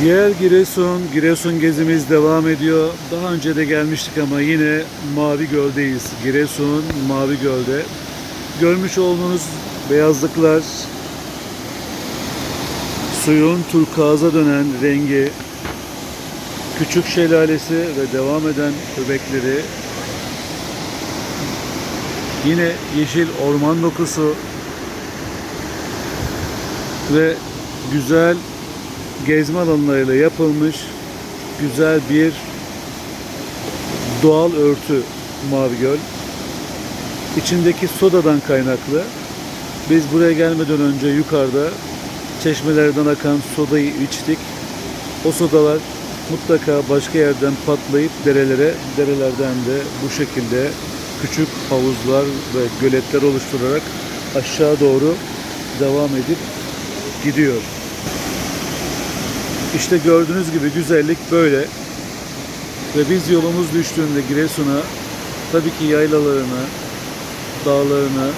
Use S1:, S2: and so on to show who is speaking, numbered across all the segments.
S1: Yer Giresun, Giresun gezimiz devam ediyor. Daha önce de gelmiştik ama yine Mavi Göl'deyiz. Giresun Mavi Göl'de. Görmüş olduğunuz beyazlıklar, suyun turkuaza dönen rengi, küçük şelalesi ve devam eden öbekleri, yine yeşil orman dokusu ve güzel gezme alanlarıyla yapılmış güzel bir doğal örtü Mavi Göl. İçindeki sodadan kaynaklı biz buraya gelmeden önce yukarıda çeşmelerden akan sodayı içtik. O sodalar mutlaka başka yerden patlayıp derelere, derelerden de bu şekilde küçük havuzlar ve göletler oluşturarak aşağı doğru devam edip gidiyor. İşte gördüğünüz gibi güzellik böyle. Ve biz yolumuz düştüğünde Giresun'a tabii ki yaylalarını, dağlarını,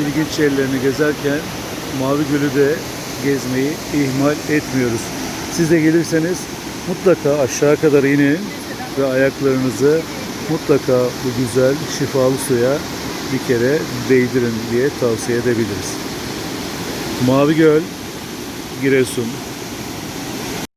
S1: ilginç yerlerini gezerken Mavi Gölü de gezmeyi ihmal etmiyoruz. Siz de gelirseniz mutlaka aşağı kadar inin ve ayaklarınızı mutlaka bu güzel şifalı suya bir kere değdirin diye tavsiye edebiliriz. Mavi Göl, Giresun,